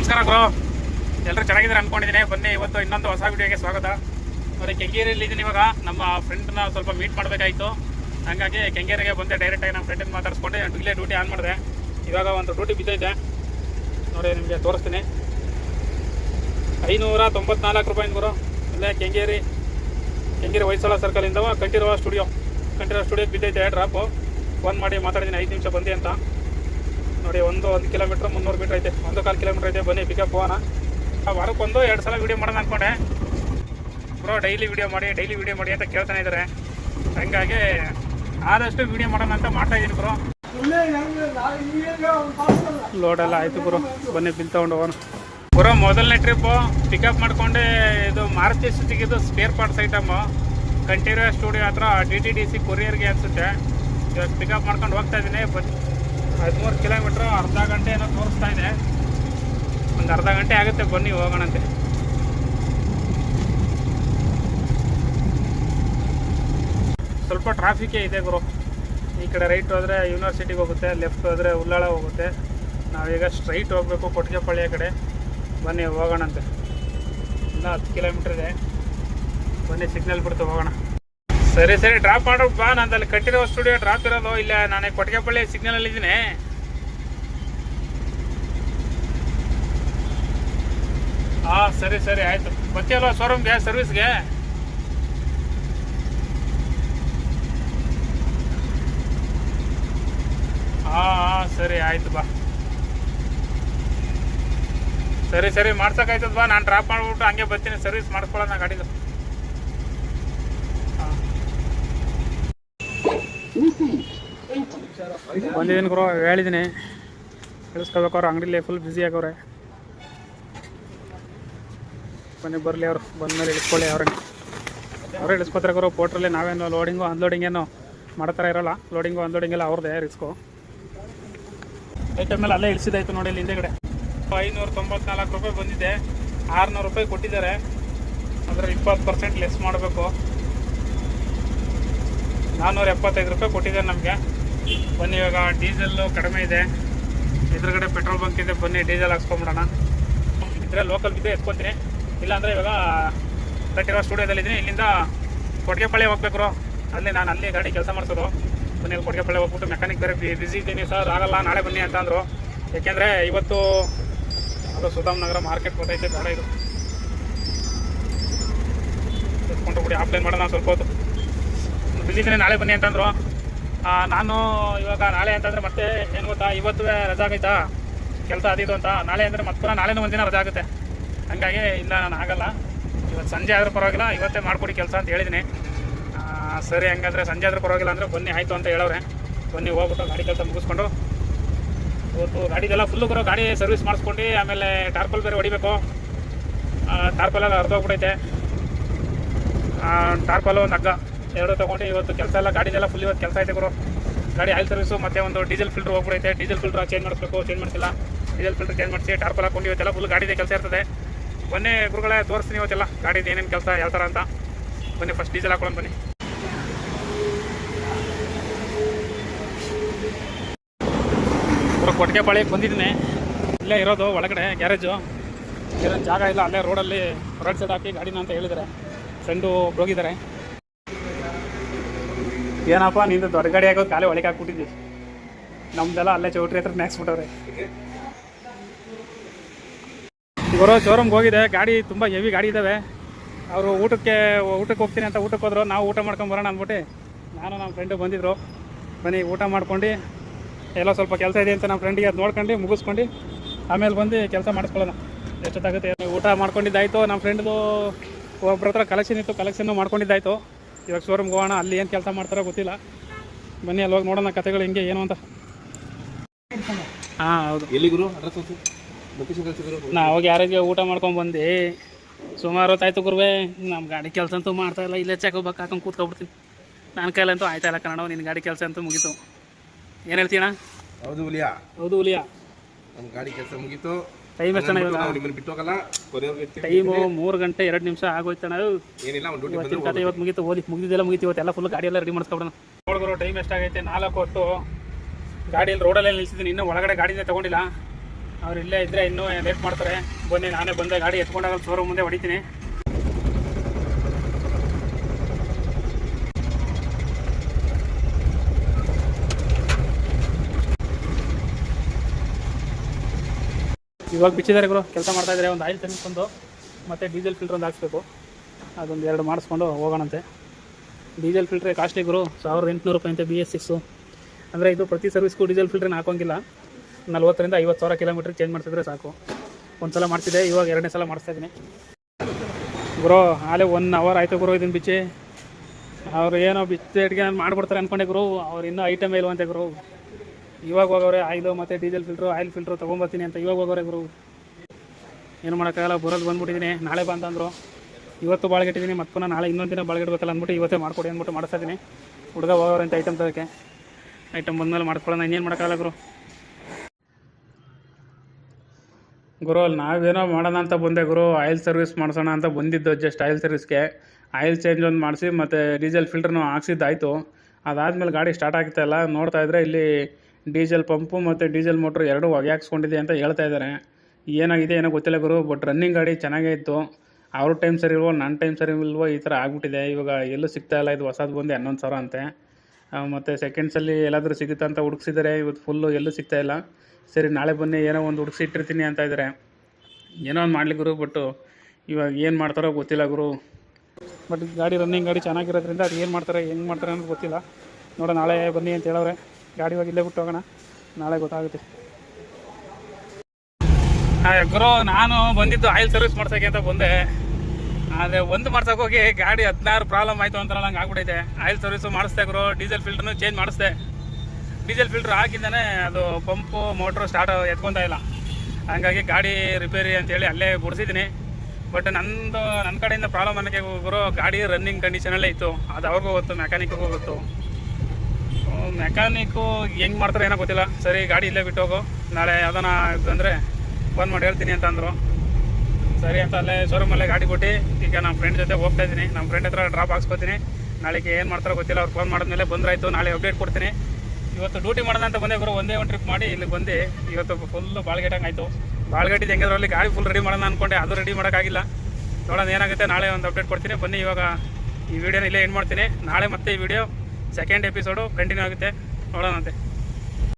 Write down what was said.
ನಮಸ್ಕಾರ ಬ್ರೋ ಎಲ್ಲರೂ ಚೆನ್ನಾಗಿದ್ದಾರೆ ಅನ್ಕೊಂಡಿದ್ದೀನಿ. ಬನ್ನಿ, ಇವತ್ತು ಇನ್ನೊಂದು ಹೊಸ ವೀಡಿಯೋಗೆ ಸ್ವಾಗತ. ನೋಡಿ, ಕೆಂಗೇರಿಯಲ್ಲಿ ಇದ್ದೀನಿ ಇವಾಗ. ನಮ್ಮ ಫ್ರೆಂಡ್ನ ಸ್ವಲ್ಪ ಮೀಟ್ ಮಾಡಬೇಕಾಯಿತು. ಹಾಗಾಗಿ ಕೆಂಗೇರಿಗೆ ಬಂದೆ ಡೈರೆಕ್ಟಾಗಿ ನಮ್ಮ ಫ್ರೆಂಡನ್ನ ಮಾತಾಡ್ಸ್ಕೊಂಡೆ ಇಲ್ಲೇ ಡ್ಯೂಟಿ ಆನ್ ಮಾಡಿದೆ. ಇವಾಗ ಒಂದು ಡ್ಯೂಟಿ ಬಿದ್ದೈತೆ. ನೋಡಿ, ನಿಮಗೆ ತೋರಿಸ್ತೀನಿ. ಐನೂರ ತೊಂಬತ್ನಾಲ್ಕು ರೂಪಾಯಿಂದ ಗುರು. ಇಲ್ಲೇ ಕೆಂಗೇರಿ ಕೆಂಗೇರಿ ಹೊಯ್ಸಳ ಸರ್ಕಲಿಂದ ಕಂಠೀರವ ಸ್ಟುಡಿಯೋ ಕಂಠೀರವ ಸ್ಟುಡಿಯೋಗೆ ಬಿದ್ದೈತೆ ಡ್ರಾಪು ಫೋನ್ ಮಾಡಿ ಮಾತಾಡಿದ್ದೀನಿ. ಐದು ನಿಮಿಷ ಬಂದೆ ಅಂತ. ನೋಡಿ, ಒಂದು ಒಂದು ಕಿಲೋಮೀಟ್ರ್, ಮುನ್ನೂರು ಮೀಟ್ರ್ ಐತೆ. ಒಂದು ಕಾಲು ಕಿಲೋಮೀಟ್ರ್ ಐತೆ. ಬನ್ನಿ ಪಿಕಪ್ ಹೋಗೋಣ. ವಾರಕ್ಕೊಂದು ಎರಡು ಸಲ ವೀಡಿಯೋ ಮಾಡೋಣ ಅಂದ್ಕೊಂಡೆ ಬ್ರೋ ಡೈಲಿ ವೀಡಿಯೋ ಮಾಡಿ ಡೈಲಿ ವೀಡಿಯೋ ಮಾಡಿ ಅಂತ ಕೇಳ್ತಾನೆ ಇದ್ದಾರೆ ಹಂಗಾಗಿ ಆದಷ್ಟು ವೀಡಿಯೋ ಮಾಡೋಣ ಅಂತ ಮಾಡ್ತಾ ಇದ್ದೀನಿ ಬ್ರೋ. ಲೋಡ್ ಎಲ್ಲ ಆಯಿತು ಬ್ರೋ. ಬನ್ನಿ ಬಿಲ್ ತೊಗೊಂಡು ಹೋಗೋಣ. ಬ್ರೋ, ಮೊದಲನೇ ಟ್ರಿಪ್ಪು ಪಿಕಪ್ ಮಾಡ್ಕೊಂಡೆ. ಇದು Maruti ಸುತ್ತಿಗಿದ್ದು spare parts item Kanteerava studio ಹತ್ರ ಡಿ ಟಿ ಡಿ ಸಿ ಕೊರಿಯರ್ಗೆ ಅನಿಸುತ್ತೆ. ಇವಾಗ ಪಿಕಪ್ ಮಾಡ್ಕೊಂಡು ಹೋಗ್ತಾ ಇದ್ದೀನಿ ಬನ್ನಿ. ಹದಿಮೂರು ಕಿಲೋಮೀಟ್ರ್ ಅರ್ಧ ಗಂಟೆ ಏನೋ ತೋರಿಸ್ತಾ ಇದೆ. ಒಂದು ಅರ್ಧ ಗಂಟೆ ಆಗುತ್ತೆ ಬನ್ನಿ ಹೋಗೋಣಂತೆ. ಸ್ವಲ್ಪ ಟ್ರಾಫಿಕ್ಕೇ ಇದೆ ಗುರು. ಈ ಕಡೆ ರೈಟ್ ಹೋದರೆ ಯೂನಿವರ್ಸಿಟಿಗೆ ಹೋಗುತ್ತೆ ಲೆಫ್ಟ್ ಹೋದರೆ ಉಳ್ಳಾಳ ಹೋಗುತ್ತೆ. ನಾವೀಗ ಸ್ಟ್ರೈಟ್ ಹೋಗಬೇಕು ಕೊಟ್ಟಿಗೆಪಳ್ಳಿಯ ಕಡೆ. ಬನ್ನಿ ಹೋಗೋಣಂತೆ. ಇನ್ನೂ ಹತ್ತು ಕಿಲೋಮೀಟ್ರ್ ಇದೆ. ಬನ್ನಿ ಸಿಗ್ನಲ್ ಬಿಡ್ತು ಹೋಗೋಣ. ಸರಿ ಸರಿ ಡ್ರಾಪ್ ಮಾಡೋ, ಬಾ. ನಾನು ಅಲ್ಲಿ ಕಟ್ಟಿರೋ ಸ್ಟುಡಿಯೋ ಡ್ರಾಪ್ ಇರೋದು. ಇಲ್ಲ ನಾನೇ ಕೊಟ್ಟಿಗೆಪಳ್ಳಿ ಸಿಗ್ನಲ್ ಇದ್ದೀನಿ. ಹಾಂ ಸರಿ ಸರಿ, ಆಯಿತು. ಶೋರೂಮ್ ಶೋರೂಮ್ಗೆ ಸರ್ವಿಸ್ಗೆ ಹಾಂ ಹಾಂ ಸರಿ, ಆಯ್ತು, ಬಾ. ಸರಿ ಸರಿ ಮಾಡ್ಸೋಕ್ಕಾಯ್ತದ ಬಾ. ನಾನು ಡ್ರಾಪ್ ಮಾಡ್ಬಿಟ್ಟು ಹಂಗೆ ಬರ್ತೀನಿ. ಸರ್ವಿಸ್ ಮಾಡಿಸ್ಕೊಳ್ಳೋಣ ಗಾಡಿದು. ಬಂದಿದ್ದೀನಿ ಗುರು, ಹೇಳಿದ್ದೀನಿ. ಇಳಿಸ್ಕೋಬೇಕು ಅವ್ರ, ಅಂಗಡಿಲಿ ಫುಲ್ ಬ್ಯುಸಿ ಆಗವ್ರೆ. ಬನ್ನಿ, ಬರಲಿ ಅವರು, ಬಂದಮೇಲೆ ಇಳಿಸ್ಕೊಳ್ಳಿ ಅವ್ರನ್ನ. ಅವರೇ ಇಳಿಸ್ಕೊತಾರೆ ಗುರು ಪೋಟ್ರಲ್ಲಿ ನಾವೇನು ಲೋಡಿಂಗು ಅನ್ಲೋಡಿಂಗ್ ಏನು ಮಾಡ್ತಾರೆ ಇರೋಲ್ಲ. ಲೋಡಿಂಗು ಅನ್ಲೋಡಿಂಗ್ ಎಲ್ಲ ಅವ್ರದ್ದೇ ರಿಸ್ಕು ಐಟಮ್ ಮೇಲೆ ಅಲ್ಲೇ ಇಳಿಸಿದಾಯ್ತು ನೋಡಿ ಇಲ್ಲಿ ಹಿಂದೆಗಡೆ. ಐನೂರ ತೊಂಬತ್ನಾಲ್ಕು ರೂಪಾಯಿ ಬಂದಿದೆ. ಆರುನೂರು ರೂಪಾಯಿ ಕೊಟ್ಟಿದ್ದಾರೆ. ಅಂದರೆ ಇಪ್ಪತ್ತು ಪರ್ಸೆಂಟ್ ಲೆಸ್ ಮಾಡಬೇಕು. ನಾನ್ನೂರ ಎಪ್ಪತ್ತೈದು ರೂಪಾಯಿ ಕೊಟ್ಟಿದ್ದಾರೆ ನಮಗೆ. ಬನ್ನಿ, ಇವಾಗ ಡೀಸೆಲ್ಲು ಕಡಿಮೆ ಇದೆ. ಎದುರುಗಡೆ ಪೆಟ್ರೋಲ್ ಬಂಕ್ ಇದೆ, ಬನ್ನಿ ಡೀಸೆಲ್ ಹಾಕ್ಸ್ಕೊಂಬಿಡೋಣ. ಇದ್ರೆ ಲೋಕಲ್ ಬಿದ್ದು ಎತ್ಕೊತೀನಿ ಇಲ್ಲಾಂದರೆ ಇವಾಗ ಕಟ್ಟಿರೋ ಸ್ಟುಡಿಯೋದಲ್ಲಿದ್ದೀನಿ ಇಲ್ಲಿಂದ ಕೊಟ್ಟಿಗೆಪಳ್ಳಿ ಹೋಗ್ಬೇಕು ಅಲ್ಲಿ ನಾನು ಅಲ್ಲಿ ಗಾಡಿ ಕೆಲಸ ಮಾಡಿಸೋದು. ಬನ್ನಿ ಅಲ್ಲಿ ಕೊಟ್ಟಿಗೆಪಳ್ಳಿ ಹೋಗ್ಬಿಟ್ಟು ಮೆಕ್ಯಾನಿಕ್ ಬೇರೆ ಬಿಸಿ ಇದ್ದೀನಿ ಸರ್ ಆಗಲ್ಲ, ನಾಳೆ ಬನ್ನಿ ಅಂತ ಅಂದರು. ಯಾಕೆಂದರೆ ಇವತ್ತು ಅದು ಸುಧಾಮ್ ನಗರ ಮಾರ್ಕೆಟ್ ಗೊತ್ತೈತೆ, ಬೇಡ ಇದು. ಎತ್ಕೊಂಡು ಬಿಡಿ ಆಫ್ಲೈನ್ ಮಾಡೋಣ ಸ್ವಲ್ಪ ಹೊತ್ತು. ಬಿಸಿ ಇದ್ದೀನಿ ನಾಳೆ ಬನ್ನಿ ಅಂತಂದರು ನಾನು ಇವಾಗ ನಾಳೆ ಅಂತಂದರೆ ಮತ್ತೆ ಏನು ಗೊತ್ತಾ ಇವತ್ತು ರಜಾ ಆಗೈತಾ? ಕೆಲಸ ಅದಿದು ಅಂತ. ನಾಳೆ ಅಂದರೆ ಮತ್ತೆ ಪುನಃ ನಾಳೆನೂ ಒಂದಿನ ರಜಾ ಆಗುತ್ತೆ. ಹಂಗಾಗಿ ಇಲ್ಲ, ನಾನು ಆಗಲ್ಲ. ಇವತ್ತು ಸಂಜೆ ಆದರೂ ಪರವಾಗಿಲ್ಲ, ಇವತ್ತೇ ಮಾಡಿಕೊಡಿ ಕೆಲಸ ಅಂತ ಹೇಳಿದ್ದೀನಿ ಸರಿ, ಹಂಗಂದರೆ ಸಂಜೆ ಆದರೂ ಪರವಾಗಿಲ್ಲ ಅಂದರೆ ಬನ್ನಿ, ಆಯಿತು ಅಂತ ಹೇಳವ್ರೆ. ಬನ್ನಿ, ಹೋಗ್ಬಿಟ್ಟು ಗಾಡಿ ಕೆಲಸ ಮುಗಿಸ್ಕೊಂಡು. ಇವತ್ತು ಗಾಡಿದೆಲ್ಲ ಫುಲ್ಲು ಬರೋ ಗಾಡಿ ಸರ್ವಿಸ್ ಮಾಡಿಸ್ಕೊಂಡು, ಆಮೇಲೆ ಟಾರ್ಪಲ್ ಬೇರೆ ಹೊಡಿಬೇಕು. ಟಾರ್ಪಲ್ ಎಲ್ಲ ಅರ್ಧ ಹೋಗ್ಬಿಟ್ಟೈತೆ ಟಾರ್ಪಲ್ ಒಂದು ಹಗ್ಗ. ಎರಡು ತೊಗೊಂಡು ಇವತ್ತು ಕೆಲಸ ಎಲ್ಲ ಗಾಡಿದೆಲ್ಲ ಫುಲ್ ಇವತ್ತು ಕೆಲಸ ಐತೆ ಗುರು. ಗಾಡಿ ಆಯಿಲ್ ಸರ್ವಿಸು ಮತ್ತು ಒಂದು ಡೀಸೆಲ್ ಫಿಲ್ಟರ್ ಹೋಗ್ಬಿಡೈತೆ. ಡೀಸೆಲ್ ಫಿಲ್ಟರ್ ಚೇಂಜ್ ಮಾಡಿಸ್ಬೇಕು ಚೇಂಜ್ ಮಾಡಿಸಿಲ್ಲ. ಡೀಸೆಲ್ ಫಿಲ್ಟರ್ ಚೇಂಜ್ ಮಾಡಿಸಿ, ಟಾರ್ಪಲ್ ಹಾಕೊಂಡು ಇವತ್ತೆಲ್ಲ ಫುಲ್ ಗಾಡಿದೆ ಕೆಲಸ ಇರ್ತದೆ. ಬನ್ನಿ ಗುರುಗಳೇ, ತೋರಿಸ್ತೀನಿ ಇವತ್ತೆಲ್ಲ. ಗಾಡಿದು ಏನೇನು ಕೆಲಸ, ಯಾವ ಥರ ಅಂತ. ಬನ್ನಿ ಫಸ್ಟ್ ಡೀಸೆಲ್ ಹಾಕೊಂಡು ಬನ್ನಿ. ಕೊಟ್ಟಿಗೆ ಪಾಳಿಗೆ ಬಂದಿದ್ದೀನಿ. ಇಲ್ಲೇ ಇರೋದು, ಒಳಗಡೆ ಗ್ಯಾರೇಜು. ಜಾಗ ಇಲ್ಲ, ಅಲ್ಲೇ ರೋಡಲ್ಲಿ ರೋಡ್ ಸೈಡ್ ಹಾಕಿ ಗಾಡಿನ ಅಂತ ಹೇಳಿದ್ದಾರೆ. ಫ್ರೆಂಡು ಹೋಗಿದ್ದಾರೆ. ಏನಪ್ಪ, ನಿಂದು ದೊಡ್ಡ ಗಾಡಿ ಆಗೋದು ಖಾಲಿ ಒಳಗೆ ಹಾಕ್ಬಿಟ್ಟಿದ್ವಿ ನಮ್ದೆಲ್ಲ ಅಲ್ಲೇ ಚೌಟ್ರಿ ಹತ್ರ ನ್ಯಾಕ್ಸ್ಬಿಟ್ಟವ್ರೆ ಇವರು ಶೋರೂಮ್ಗೆ ಹೋಗಿದೆ, ಗಾಡಿ ತುಂಬ ಹೆವಿ ಗಾಡಿ ಇದ್ದಾವೆ ಅವರು ಊಟಕ್ಕೆ ಊಟಕ್ಕೆ ಹೋಗ್ತೀನಿ ಅಂತ ಊಟಕ್ಕೆ ಹೋದ್ರು, ನಾವು ಊಟ ಮಾಡ್ಕೊಂಡು ಬರೋಣ ಅಂದ್ಬಿಟ್ಟು ನಾನು ನಮ್ಮ ಫ್ರೆಂಡು ಬಂದಿದ್ರು. ಬನ್ನಿ, ಊಟ ಮಾಡ್ಕೊಂಡು, ಎಲ್ಲ ಸ್ವಲ್ಪ ಕೆಲಸ ಇದೆ ಅಂತ ನಮ್ಮ ಫ್ರೆಂಡಿಗೆ ಅದು ನೋಡ್ಕೊಂಡು, ಮುಗಿಸ್ಕೊಂಡು, ಆಮೇಲೆ ಬಂದು ಕೆಲಸ ಮಾಡಿಸ್ಕೊಳ್ಳೋಣ. ಎಷ್ಟೊತ್ತಾಗುತ್ತೆ? ಊಟ ಮಾಡ್ಕೊಂಡಿದ್ದಾಯಿತು, ನಮ್ಮ ಫ್ರೆಂಡ್ದು ಒಬ್ಬರ ಹತ್ರ ಕಲೆಕ್ಷನ್ ಇತ್ತು ಕಲೆಕ್ಷನ್ನು ಮಾಡ್ಕೊಂಡಿದ್ದಾಯ್ತು. ಇವಾಗ ಶೋರೂಮ್ಗೆ ಹೋಗೋಣ ಅಲ್ಲಿ ಏನು ಕೆಲಸ ಮಾಡ್ತಾರೋ ಗೊತ್ತಿಲ್ಲ. ಬನ್ನಿ ಅಲ್ಲಿ ಹೋಗಿ ನೋಡೋಣ ಕತೆಗಳು ಹೆಂಗೆ ಏನು ಅಂತ. ಹಾಂ ಹೌದು. ಎಲ್ಲಿ ಗುರು? ಅಡ್ರೆಸ್ ಲೊಕೇಶನ್ ಕಳಿಸಿದ್ರು ನಾ ಅವಾಗ ಯಾರಿಗೆ ಊಟ ಮಾಡ್ಕೊಂಡು ಬಂದೆ. ಸುಮಾರು ಹೊತ್ತಾಯ್ತು ಗುರುವೆ. ನಮ್ಮ ಗಾಡಿ ಕೆಲಸ ಅಂತೂ ಮಾಡ್ತಾ ಇಲ್ಲ. ಇಲ್ಲೇ ಚೆಕ್ ಹೋಗ್ಬೇಕು ಹಾಕೊಂಡು ಕೂತ್ಕೊಬಿಡ್ತೀನಿ. ನನ್ನ ಕೈಲಂತೂ ಆಯ್ತಾ ಇಲ್ಲ ಕನ್ನಡ ನಿನ್ನ ಗಾಡಿ ಕೆಲಸ ಅಂತೂ ಮುಗೀತು. ಏನು ಹೇಳ್ತೀಣ ಹೌದು ಹುಲಿಯಾ. ಹೌದು ಹುಲಿಯಾ. ನಮ್ಮ ಗಾಡಿ ಕೆಲಸ ಮುಗೀತು. ಟೈಮ್ ಎಷ್ಟು. ಟೈಮು ಮೂರು ಗಂಟೆ ಎರಡು ನಿಮಿಷ ಆಗೋಯ್ತಣ್ಣ ಏನಿಲ್ಲ ಒಂದು ಡ್ಯೂಟಿ ಇವತ್ತಿನ ಮುಗಿತಿ ಕತೆ ಇವತ್ತು ಮುಗೀತು ಓದಿ ಮುಗಿದಿದ್ದೆಲ್ಲ ಮುಗೀತು ಇವತ್ತೆಲ್ಲ ಫುಲ್ ಗಾಡಿ ಎಲ್ಲ ರೆಡಿ ಮಾಡಿಸ್ಕೊಬಿಡೋಣ. ನೋಡಿದ್ರು ಟೈಮ್ ಎಷ್ಟಾಗೈತೆ ನಾಲ್ಕು ಹೊತ್ತು. ಗಾಡಿಯಲ್ಲಿ ರೋಡಲ್ಲೇ ನಿಲ್ಸಿದ್ದೀನಿ. ಇನ್ನೂ ಒಳಗಡೆ ಗಾಡಿನೇ ತೊಗೊಂಡಿಲ್ಲ. ಅವ್ರು ಇಲ್ಲೇ ಇದ್ದರೆ ಇನ್ನೂ ಲೇಟ್ ಮಾಡ್ತಾರೆ. ಬನ್ನಿ ನಾನೇ ಬಂದೆ ಗಾಡಿ ಎತ್ಕೊಂಡಾಗ ಶೋರೂಮ್ ಮುಂದೆ ಹೊಡಿತೀನಿ. ಇವಾಗ ಬಿಚ್ಚಿದ್ದಾರೆ ಗುರು. ಕೆಲಸ ಮಾಡ್ತಾ ಇದ್ದಾರೆ. ಒಂದು ಆಯಿಲ್ ತಂದು ಮತ್ತು ಡೀಸೆಲ್ ಫಿಲ್ಟರ್ ಒಂದು ಹಾಕ್ಸ್ಬೇಕು. ಅದೊಂದು ಎರಡು ಮಾಡಿಸ್ಕೊಂಡು ಹೋಗೋಣಂತೆ. ಡೀಸೆಲ್ ಫಿಲ್ಟ್ರೇ ಕಾಸ್ಟ್ಲಿ ಗುರು. ಸಾವಿರದ ಎಂಟುನೂರು ರೂಪಾಯಿ ಅಂತೆ ಬಿ ಎಸ್ ಸಿಕ್ಸು ಅಂದರೆ ಇದು ಪ್ರತಿ ಸರ್ವಿಸ್ಗೂ ಡೀಸೆಲ್ ಫಿಲ್ಟ್ರನ್ನ ಹಾಕೋಂಗಿಲ್ಲ. ನಲ್ವತ್ತರಿಂದ ಐವತ್ತು ಸಾವಿರ ಕಿಲೋಮೀಟ್ರ್ ಚೇಂಜ್ ಮಾಡ್ತಿದ್ರೆ ಸಾಕು. ಒಂದು ಸಲ ಮಾಡ್ತಿದ್ದೆ ಇವಾಗ ಎರಡನೇ ಸಲ ಮಾಡಿಸ್ತಾ ಇದ್ದೀನಿ ಗುರು, ಆಲೇ ಒನ್ ಅವರ್ ಆಯಿತು ಗುರು ಇದನ್ನು ಬಿಚ್ಚಿ. ಅವ್ರು ಏನೋ ಬಿಚ್ಚೇಟ್ಗೆ ನಾನು ಮಾಡಿಬಿಡ್ತಾರೆ ಅಂದ್ಕೊಂಡೆ ಗುರು. ಅವ್ರು ಇನ್ನೂ ಐಟಮ್ ಇಲ್ವಂತೆ ಗುರು. ಇವಾಗ ಹೋಗೋರೆ, ಆಯಿಲು ಮತ್ತು ಡೀಸೆಲ್ ಫಿಲ್ಟ್ರು ಆಯಿಲ್ ಫಿಲ್ಟ್ರು ತೊಗೊಂಬರ್ತೀನಿ ಅಂತ ಇವಾಗ ಹೋಗೋರೆ ಗುರು. ಏನು ಮಾಡೋಕ್ಕಾಗಲ್ಲ ಬರೋದು ಬಂದ್ಬಿಟ್ಟಿದ್ದೀನಿ ನಾಳೆ ಬಂತಂದರು ಇವತ್ತು ಬಾಳ್ಗಿಟ್ಟಿದ್ದೀನಿ ಮತ್ತು ಪುನಃ ನಾಳೆ ಇನ್ನೊಂದು ದಿನ ಬಾಳ್ಗಿಡ್ಬೇಕಲ್ಲ ಅಂದ್ಬಿಟ್ಟು ಇವತ್ತೇ ಮಾಡ್ಕೊಡಿ ಅಂದ್ಬಿಟ್ಟು ಮಾಡಿಸ್ತಾ ಇದ್ದೀನಿ. ಹುಡುಗ ಹೋಗೋರೆ ಅಂತ ಐಟಮ್ ತಗೋಕ್ಕೆ ಐಟಮ್ ಬಂದಮೇಲೆ ಮಾಡ್ಕೊಳ್ಳೋಣ, ಇನ್ನೇನು ಮಾಡೋಕ್ಕಾಗಲ್ಲ ಗುರು. ಗುರು, ಅಲ್ಲಿ ನಾವೇನೋ ಮಾಡೋಣ ಅಂತ ಬಂದೆ ಗುರು. ಆಯಿಲ್ ಸರ್ವಿಸ್ ಮಾಡಿಸೋಣ ಅಂತ ಬಂದಿದ್ದು ಜಸ್ಟ್ ಆಯಿಲ್ ಸರ್ವಿಸ್ಗೆ ಆಯಿಲ್ ಚೇಂಜ್ ಒಂದು ಮಾಡಿಸಿ, ಮತ್ತು ಡೀಸೆಲ್ ಫಿಲ್ಟ್ರನ್ನು ಹಾಕ್ಸಿದ್ದಾಯಿತು. ಅದಾದಮೇಲೆ ಗಾಡಿ ಸ್ಟಾರ್ಟ್ ಆಗ್ತಾ ಇಲ್ಲ ನೋಡ್ತಾ ಇಲ್ಲಿ ಡೀಸೆಲ್ ಪಂಪು ಮತ್ತು ಡೀಸೆಲ್ ಮೋಟ್ರ್ ಎರಡೂ ಹೊಗೆ ಹಾಕ್ಸ್ಕೊಂಡಿದೆ ಅಂತ ಹೇಳ್ತಾ ಇದ್ದಾರೆ. ಏನಾಗಿದೆ ಏನೋ ಗೊತ್ತಿಲ್ಲ ಗುರು ಬಟ್ ರನ್ನಿಂಗ್ ಗಾಡಿ ಚೆನ್ನಾಗೇ ಇತ್ತು. ಅವ್ರ ಟೈಮ್ ಸರಿ ಇಲ್ವೋ ನನ್ನ ಟೈಮ್ ಸರಿ ಇಲ್ವೋ ಈ ಥರ ಆಗ್ಬಿಟ್ಟಿದೆ. ಇವಾಗ ಎಲ್ಲೂ ಸಿಗ್ತಾ ಇಲ್ಲ, ಇದು ಹೊಸದು ಬಂದು ಹನ್ನೊಂದು ಸಾವಿರ ಅಂತೆ. ಮತ್ತು ಸೆಕೆಂಡ್ಸಲ್ಲಿ ಎಲ್ಲಾದರೂ ಸಿಗುತ್ತಾ ಅಂತ ಹುಡುಕ್ಸಿದ್ದಾರೆ. ಇವತ್ತು ಫುಲ್ಲು ಎಲ್ಲೂ ಸಿಗ್ತಾ ಇಲ್ಲ. ಸರಿ, ನಾಳೆ ಬನ್ನಿ, ಏನೋ ಒಂದು ಹುಡುಕ್ಸಿ ಇಟ್ಟಿರ್ತೀನಿ ಅಂತ ಇದ್ದಾರೆ. ಏನೋ ಒಂದು ಮಾಡಲಿ ಗುರು ಬಟ್ಟು ಇವಾಗ ಏನು ಮಾಡ್ತಾರೋ ಗೊತ್ತಿಲ್ಲ ಗುರು. ಬಟ್ ಗಾಡಿ ರನ್ನಿಂಗ್ ಗಾಡಿ ಚೆನ್ನಾಗಿರೋದ್ರಿಂದ ಅದು ಏನು ಮಾಡ್ತಾರೆ, ಹೆಂಗೆ ಮಾಡ್ತಾರೆ ಅನ್ನೋದು ಗೊತ್ತಿಲ್ಲ. ನೋಡೋ ನಾಳೆ ಬನ್ನಿ ಅಂತ ಹೇಳವ್ರೆ. ಗಾಡಿ ಹೋಗಿ ಇಲ್ಲೇ ಬಿಟ್ಟು ಹೋಗೋಣ. ನಾಳೆ ಗೊತ್ತಾಗುತ್ತೆ. ಗುರು, ನಾನು ಬಂದಿದ್ದು ಆಯಿಲ್ ಸರ್ವಿಸ್ ಮಾಡ್ಸೋಕೆ ಅಂತ ಬಂದೆ. ಆದರೆ ಒಂದು ಮಾಡ್ಸೋಕೆ ಹೋಗಿ ಗಾಡಿ ಹದಿನಾರು ಪ್ರಾಬ್ಲಮ್ ಆಯಿತು ಅಂತ ನಂಗೆ ಆಗ್ಬಿಟ್ಟೈತೆ ಆಯಿಲ್ ಸರ್ವಿಸು ಮಾಡಿಸ್ದೆ ಗುರು, ಡೀಸೆಲ್ ಫಿಲ್ಟ್ರನ್ನು ಚೇಂಜ್ ಮಾಡಿಸ್ದೆ. ಡೀಸೆಲ್ ಫಿಲ್ಟ್ರ್ ಹಾಕಿದ್ದಾನೆ ಅದು ಪಂಪು ಮೋಟ್ರು ಸ್ಟಾರ್ಟ್ ಎತ್ಕೊತಾ ಇಲ್ಲ. ಹಂಗಾಗಿ ಗಾಡಿ ರಿಪೇರಿ ಅಂತೇಳಿ ಅಲ್ಲೇ ಬಿಡಿಸಿದ್ದೀನಿ. ಬಟ್ ನಂದು ನನ್ನ ಕಡೆಯಿಂದ ಪ್ರಾಬ್ಲಮ್ ಅನ್ನೋಕ್ಕೆ ಗುರು, ಗಾಡಿ ರನ್ನಿಂಗ್ ಕಂಡೀಷನಲ್ಲೇ ಇತ್ತು. ಅದು ಅವ್ರಿಗೂ ಗೊತ್ತು ಮೆಕ್ಯಾನಿಕ್ಗೂ ಗೊತ್ತು. ಮೆಕ್ಯಾನಿಕ್ಕು ಹೆಂಗೆ ಮಾಡ್ತಾರೆ ಏನೋ ಗೊತ್ತಿಲ್ಲ. ಸರಿ, ಗಾಡಿ ಇಲ್ಲೇ ಬಿಟ್ಟು ಹೋಗು. ನಾಳೆ ಯಾವ್ದಾನ ಅಂದರೆ ಫೋನ್ ಮಾಡಿ ಹೇಳ್ತೀನಿ ಅಂತ ಅಂದರು. ಸರಿ ಅಂತ ಅಲ್ಲೇ ಶೋರೂಮಲ್ಲೇ ಗಾಡಿ ಕೊಟ್ಟು ಈಗ ನಮ್ಮ ಫ್ರೆಂಡ್ ಜೊತೆ ಹೋಗ್ತಾ ಇದ್ದೀನಿ. ನಮ್ಮ ಫ್ರೆಂಡ್ ಹತ್ರ ಡ್ರಾಪ್ ಹಾಕ್ಸ್ಕೊತೀನಿ. ನಾಳೆಗೆ ಏನು ಮಾಡ್ತಾರೋ ಗೊತ್ತಿಲ್ಲ, ಅವ್ರು ಫೋನ್ ಮಾಡಿದ್ಮೇಲೆ ಬಂದ್ರಾಯ್ತು. ನಾಳೆ ಅಪ್ಡೇಟ್ ಕೊಡ್ತೀನಿ. ಇವತ್ತು ಡ್ಯೂಟಿ ಮಾಡೋಣ ಅಂತ ಬಂದೆ ಬರೋ ಒಂದೇ ಒಂದು ಟ್ರಿಪ್ ಮಾಡಿ ಇಲ್ಲಿ ಬಂದು ಇವತ್ತು ಫುಲ್ಲು ಬಾಳ್ಗೆಟಂಗೆ ಆಯಿತು ಹೆಂಗೆ ಹೆಂಗಾದ್ರಲ್ಲಿ ಗಾಡಿ ಫುಲ್ ರೆಡಿ ಮಾಡೋಣ ಅಂದ್ಕೊಂಡೆ ಅದು ರೆಡಿ ಮಾಡೋಕ್ಕಾಗಿಲ್ಲ. ನೋಡೋಣ ಏನಾಗುತ್ತೆ. ನಾಳೆ ಒಂದು ಅಪ್ಡೇಟ್ ಕೊಡ್ತೀನಿ. ಬನ್ನಿ ಇವಾಗ ಈ ವಿಡಿಯೋನ ಇಲ್ಲೇ ಏನು ಮಾಡ್ತೀನಿ. ನಾಳೆ ಮತ್ತೆ ಈ ವಿಡಿಯೋ ಸೆಕೆಂಡ್ ಎಪಿಸೋಡು ಕಂಟಿನ್ಯೂ ಆಗುತ್ತೆ. ನೋಡೋಣಂತೆ